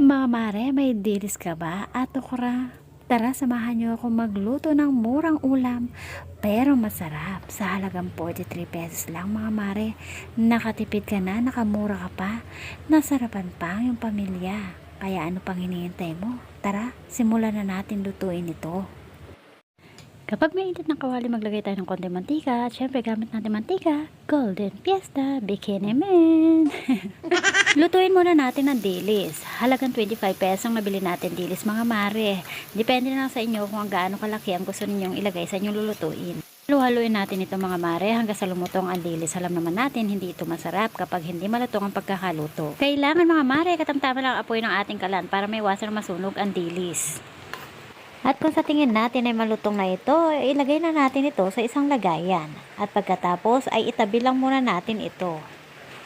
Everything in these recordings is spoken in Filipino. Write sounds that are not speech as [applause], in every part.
Mga mare, may dilis ka ba at okra? Tara, samahan niyo ako magluto ng murang ulam pero masarap sa halagang 43 pesos lang mga mare. Nakatipid ka na, nakamura ka pa, nasarapan pa ang iyong pamilya. Kaya ano pang hinihintay mo? Tara, simulan na natin lutuin ito. Kapag may init ng kawali, maglagay tayo ng konti mantika. At syempre, gamit natin mantika. Golden Fiesta Bikini Man. [laughs] Lutuin muna natin ang dilis. Halagang 25 pesos ang nabili natin dilis mga mare. Depende na sa inyo kung gaano kalaki ang gusto ninyong ilagay sa inyong lulutuin. Halu-haluin natin ito mga mare hanggang sa lumutong ang dilis. Alam naman natin hindi ito masarap kapag hindi malutong ang pagkakaluto. Kailangan mga mare katamtama lang ang apoy ng ating kalan para may iwasan masunog ang dilis. At kung sa tingin natin ay malutong na ito, ilagay na natin ito sa isang lagayan. At pagkatapos ay itabi lang muna natin ito.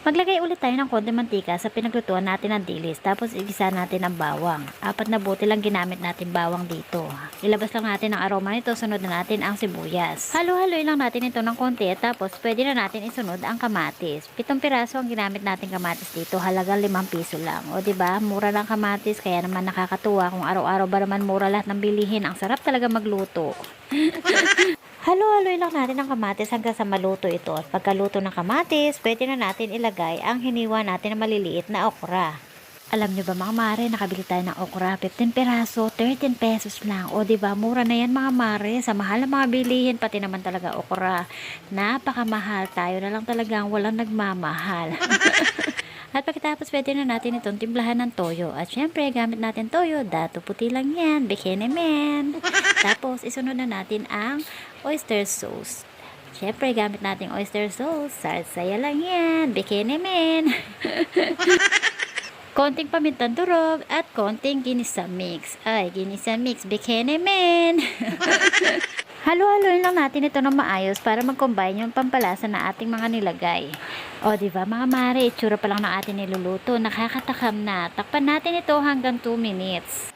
Maglagay ulit tayo ng konti mantika sa pinaglutuan natin ng dilis tapos igisa natin ang bawang. Apat na buti lang ginamit natin bawang dito. Ilabas lang natin ang aroma nito, sunod na natin ang sibuyas. Halo-haloy lang natin ito ng konti tapos pwede na natin isunod ang kamatis. Pitong piraso ang ginamit natin kamatis dito, halagang limang piso lang. O ba diba, mura lang kamatis kaya naman nakakatuwa kung araw-araw ba naman mura lahat ng bilihin. Ang sarap talaga magluto. [laughs] Halo-haloy lang natin ang kamatis hanggang sa maluto ito. At pagkaluto ng kamatis, pwede na natin ilagay ang hiniwa natin na maliliit na okra. Alam nyo ba mga mare, nakabili tayo ng okra, 15 peraso, 13 pesos lang. O ba mura na yan mga mare, sa mahal na mga bilihin, pati naman talaga okra. Napakamahal, tayo na lang talagang walang nagmamahal. [laughs] At pagkatapos pwede na natin itong timplahan ng toyo. At syempre, gamit natin toyo, dato puti lang yan, bikini man. [laughs] Tapos, isunod na natin ang oyster sauce. Syempre, gamit natin oyster sauce, sarsaya lang yan, bikini man. [laughs] konting pamintang durog at konting ginisa mix. Ay, ginisa mix, bikini man. [laughs] Halo-haloin lang natin ito ng maayos para mag-combine yung pampalasa na ating mga nilagay. O, di ba mga mare, itsura pa lang ng ating niluluto. Nakakatakam na. Takpan natin ito hanggang 2 minutes.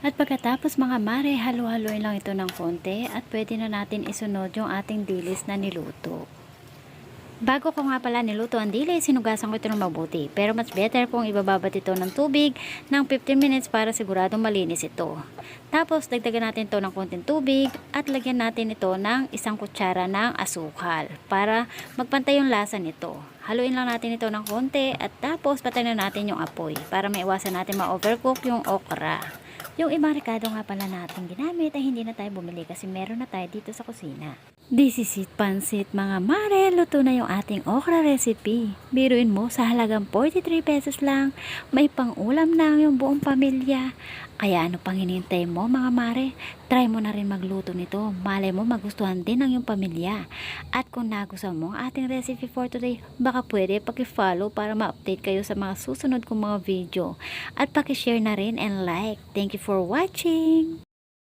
At pagkatapos mga mare, halo-haloin lang ito ng konti at pwede na natin isunod yung ating dilis na niluto. Bago ko nga pala niluto ang dilis, sinugasan ko ito ng mabuti. Pero mas better kung ibababat ito ng tubig ng 15 minutes para siguradong malinis ito. Tapos, dagdagan natin ito ng konting tubig at lagyan natin ito ng isang kutsara ng asukal para magpantay yung lasa nito. Haluin lang natin ito ng konti at tapos patayin na natin yung apoy para maiwasan natin ma-overcook yung okra. Yung ibang rekado nga pala natin ginamit ay hindi na tayo bumili kasi meron na tayo dito sa kusina. This is it, pansit mga mare. Luto na yung ating okra recipe. Biruin mo sa halagang 43 pesos lang. May pang-ulam na yung buong pamilya. Kaya ano pang hinihintay mo mga mare? Try mo na rin magluto nito. Malay mo magustuhan din ng iyong pamilya. At kung nagustuhan mo ang ating recipe for today, baka pwede paki-follow para ma-update kayo sa mga susunod kong mga video. At paki-share na rin and like. Thank you for watching!